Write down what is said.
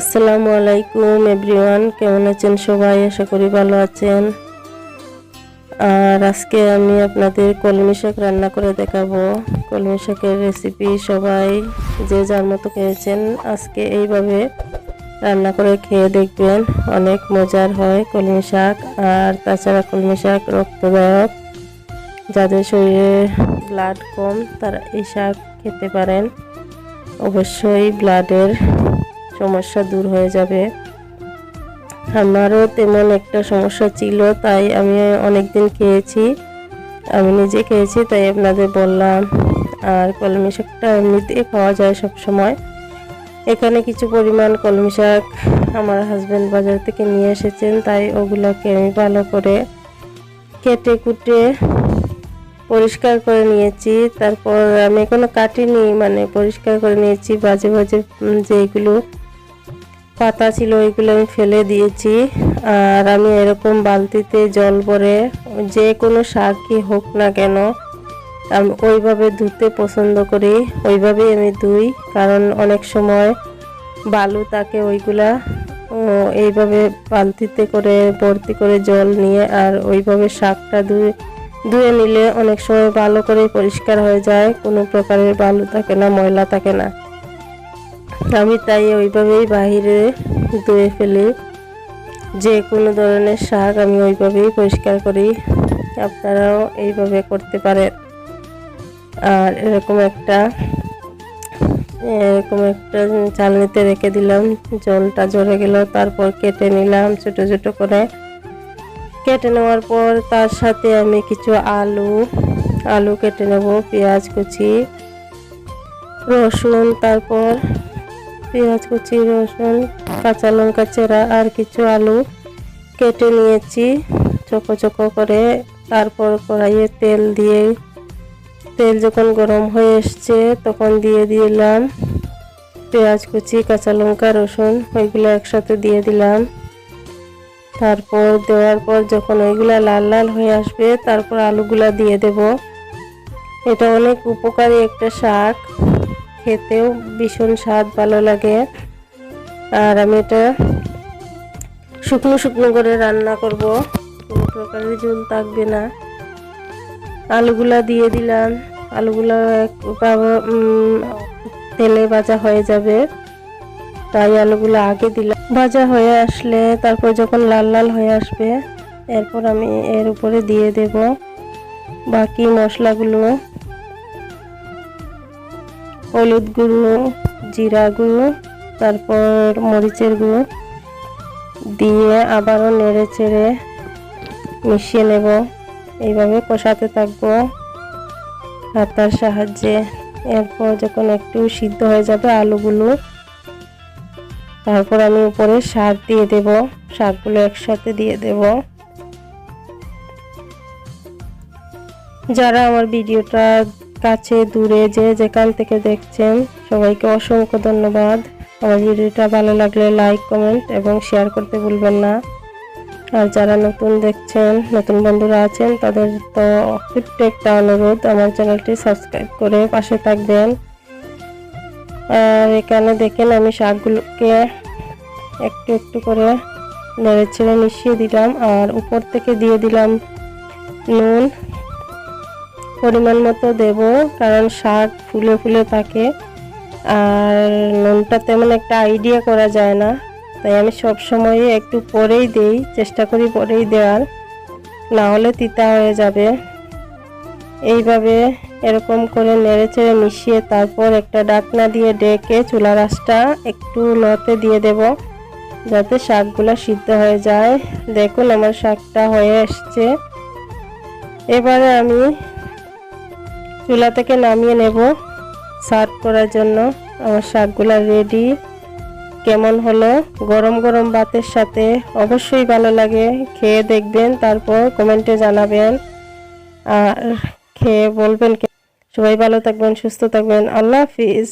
আসসালামু আলাইকুম, এভরিওয়ান। কেমন আছেন সবাই? আশা করি ভালো আছেন। আর আজকে আমি আপনাদের কলমি শাক রান্না করে দেখাবো। কলমি শাকের রেসিপি সবাই যে যার মতো খেয়েছেন, আজকে এইভাবে রান্না করে খেয়ে দেখবেন। অনেক মজার হয় কলমি শাক। আর তাছাড়া কলমি শাক রক্তদায়ক। যাদের শরীরে ব্লাড কম, তারা এই শাক খেতে পারেন। অবশ্যই ব্লাডের সমস্যা দূর হয়ে যাবে। আমারও তেমন একটা সমস্যা ছিল, তাই আমি অনেক দিন খেয়েছি। আমি নিজে খেয়েছি, তাই আপনাদের বললাম। আর কলমি শাকটা এমনিতেই খাওয়া যায় সব সময় এখানে কিছু পরিমাণ কলমি শাক আমার হাজব্যান্ড বাজার থেকে নিয়ে এসেছেন, তাই ওগুলোকে আমি ভালো করে কেটে কুটে পরিষ্কার করে নিয়েছি। তারপর আমি এখনও কাটিনি মানে পরিষ্কার করে নিয়েছি, বাজে বাজে যেগুলো পাতা ছিল, ওইগুলো আমি ফেলে দিয়েছি। আর আমি এরকম বালতিতে জল ভরে যে কোনো শাকই হোক না কেন, আমি ওইভাবে ধুতে পছন্দ করি। ওইভাবেই আমি ধুই, কারণ অনেক সময় বালু থাকে ওইগুলা এইভাবে বালতিতে করে ভর্তি করে জল নিয়ে আর ওইভাবে শাকটা ধুয়ে ধুয়ে নিলে অনেক সময় ভালো করে পরিষ্কার হয়ে যায়। কোনো প্রকারের বালু থাকে না, ময়লা থাকে না। আমি তাই ওইভাবেই বাহিরে ধুয়ে ফেলি। যে কোনো ধরনের শাক আমি ওইভাবেই পরিষ্কার করি। আপনারাও এইভাবে করতে পারেন। আর এরকম একটা এরকম একটা চালনিতে রেখে দিলাম। জলটা ঝরে গেল, তারপর কেটে নিলাম ছোট ছোট করে। কেটে নেওয়ার পর তার সাথে আমি কিছু আলু আলু কেটে নেব, পেঁয়াজ কুচি, রসুন, তারপর পেঁয়াজ কুচি, রসুন, কাঁচা লঙ্কা চেরা আর কিছু আলু কেটে নিয়েছি। চোখো চোখো করে তারপর কড়াইয়ে তেল দিয়ে, তেল যখন গরম হয়ে এসছে তখন দিয়ে দিলাম পেঁয়াজ কুচি, কাঁচা লঙ্কা, রসুন, ওইগুলো একসাথে দিয়ে দিলাম। তারপর দেওয়ার পর যখন ওইগুলা লাল লাল হয়ে আসবে, তারপর আলুগুলা দিয়ে দেব। এটা অনেক উপকারী একটা শাক। খেতেও ভীষণ স্বাদ, ভালো লাগে। আর আমি এটা শুকনো শুকনো করে রান্না করব। কোনো প্রকারের ঝোল থাকবে না। আলুগুলা দিয়ে দিলাম। আলুগুলা তেলে ভাজা হয়ে যাবে। তাই আলুগুলো আগে দিলাম। ভাজা হয়ে আসলে তারপর যখন লাল লাল হয়ে আসবে, এরপর আমি এর উপরে দিয়ে দেব বাকি মশলাগুলো। হলুদ গুঁড়ো, জিরা গুঁড়ো, তারপর মরিচের গুঁড়ো দিয়ে আবারও নেড়ে চেড়ে মিশিয়ে নেব। এইভাবে কষাতে থাকব হাতার সাহায্যে। এরপর যখন একটু সিদ্ধ হয়ে যাবে আলুগুলো, তারপর আমি উপরে শাক দিয়ে দেব। শাকগুলো একসাথে দিয়ে দেব। যারা আমার ভিডিওটা কাছে, দূরে যে যেখান থেকে দেখছেন, সবাইকে অসংখ্য ধন্যবাদ। আমার ভিডিওটা ভালো লাগলে লাইক কমেন্ট এবং শেয়ার করতে ভুলবেন না। আর যারা নতুন দেখছেন, নতুন বন্ধুরা আছেন, তাদের তো ছোট্ট একটা অনুরোধ, আমার চ্যানেলটি সাবস্ক্রাইব করে পাশে থাকবেন। আর এখানে দেখেন আমি শাকগুলোকে একটু একটু করে নেড়ে ছেড়ে মিশিয়ে দিলাম, আর উপর থেকে দিয়ে দিলাম নুন। পরিমাণ মতো দেব, কারণ শাক ফুলে ফুলে থাকে। আর নুনটা তেমন একটা আইডিয়া করা যায় না। তাই আমি সব সময় একটু পরেই দেই, চেষ্টা করি পরেই দেওয়ার। না হলে তিতা হয়ে যাবে। এইভাবে এরকম করে নেড়ে চেড়ে মিশিয়ে তারপর একটা ডাকনা দিয়ে ডেকে চুলা রাসটা একটু লতে দিয়ে দেব, যাতে শাকগুলো সিদ্ধ হয়ে যায়। দেখুন আমার শাকটা হয়ে এসছে। এবারে আমি চুলা থেকে নামিয়ে নেব। সার্ভ করার জন্য আমার শাকগুলো রেডি কেমন হলো? গরম গরম ভাতের সাথে অবশ্যই ভালো লাগে। খেয়ে দেখবেন, তারপর কমেন্টে জানাবেন। আর খেয়ে বলবেন সবাই ভালো থাকবেন, সুস্থ থাকবেন। আল্লাহ হাফিজ।